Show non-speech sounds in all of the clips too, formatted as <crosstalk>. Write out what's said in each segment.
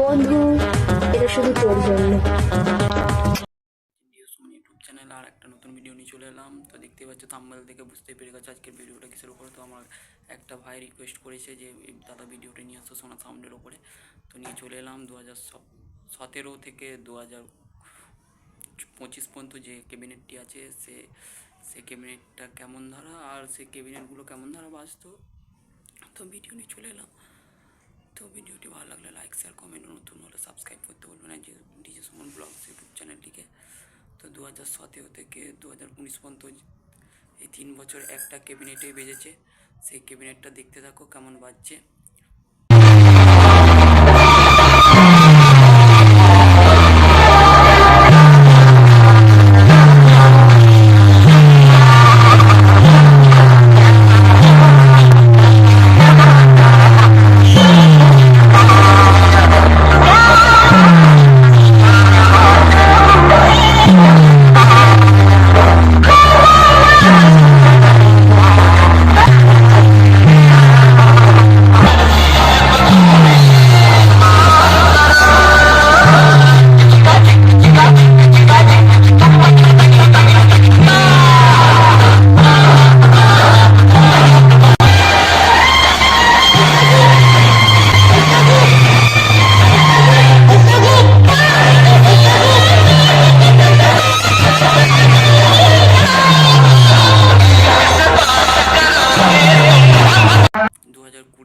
বন্ধু, এটা শুধু তোর জন্য। চ্যানেল আর একটা নতুন ভিডিও নিয়ে চলে এলাম। তো দেখতে পাচ্ছ থাম্বনেল দেখে বুঝতেই পেরে গেছো আজকের ভিডিওটা কিসের উপরে। তো আমার একটা ভাই রিকোয়েস্ট করেছে যে দাদা ভিডিওটা নিয়ে আসো সোনা সাউন্ডের ওপরে তো নিয়ে চলে এলাম দু হাজার সতেরো থেকে দু হাজার পঁচিশ পর্যন্ত যে ক্যাবিনেটটি আছে, সে সে ক্যাবিনেটটা কেমন ধারা আর সে ক্যাবিনেটগুলো কেমন ধারা বাজতো। তো ভিডিও নিয়ে চলে এলাম। তো ভিডিওটি ভালো লাগলে লাইক শেয়ার কমেন্ট নতুন হলে সাবস্ক্রাইব করতে বলবেন না। যে ডিজে সুমন ব্লগস ইউটিউব চ্যানেলটিকে তো দু হাজার সতেরো থেকে দু হাজার উনিশ পর্যন্ত এই তিন বছর একটা ক্যাবিনেটেই বেজেছে। সেই ক্যাবিনেটটা দেখতে থাকো কেমন বাজছে।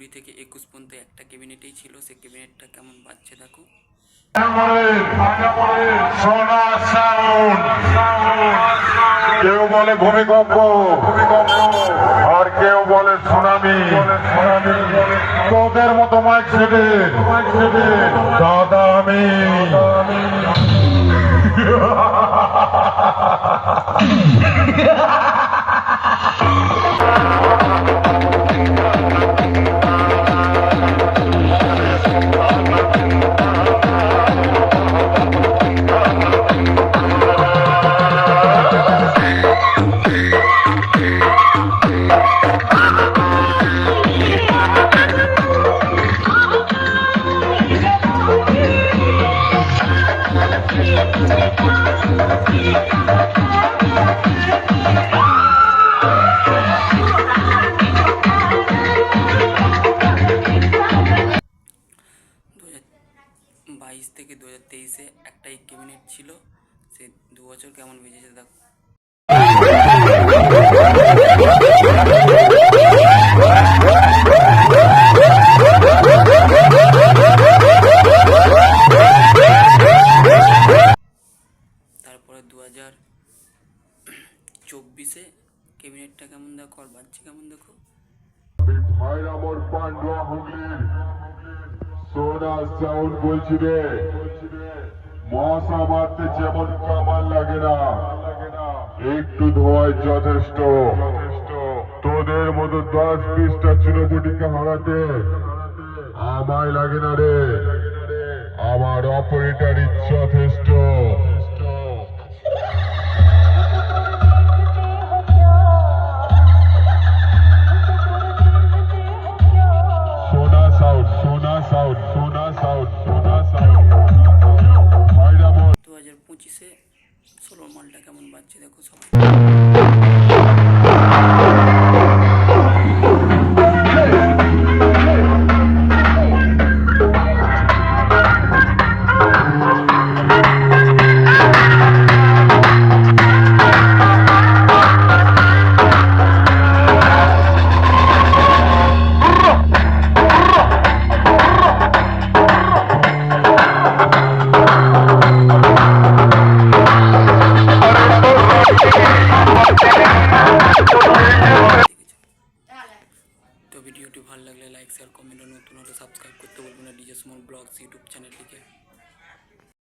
কুড়ি থেকে একুশ পর্যন্ত একটা ক্যাবিনেটেই ছিল সেই ক্যাবিনেটটা কেমন বাজছে দেখো। কেউ বলে ভূমিকম্প আর কেউ বলে সুনামি তোদের মতো মাইক সেটে দাদা আমি। দু <laughs> বাইশ থেকে দু হাজার তেইশে একটাই ক্যাবিনেট ছিল সে দু বছর কেমন বেজেছে দেখো তারপরে চব্বিশে ক্যাবিনেটটা কেমন দেখো আর বাজছে কেমন দেখো? যথেষ্ট। তোদের মতো দশ হারাতে আমায় লাগে না রে। আমার অপারেটারই যথেষ্ট। সাউন্ড সোনা সাউন্ড সোনা সাউন্ড দু হাজার পঁচিশে ষোলো মালটা কেমন বাজছে দেখো সবাই। ভিডিওটি ভালো লাগলে লাইক শেয়ার কমেন্ট আর নতুন হলে সাবস্ক্রাইব করতে বলবেন না ডিজে স্মল ব্লগস ইউটিউব চ্যানেলটিকে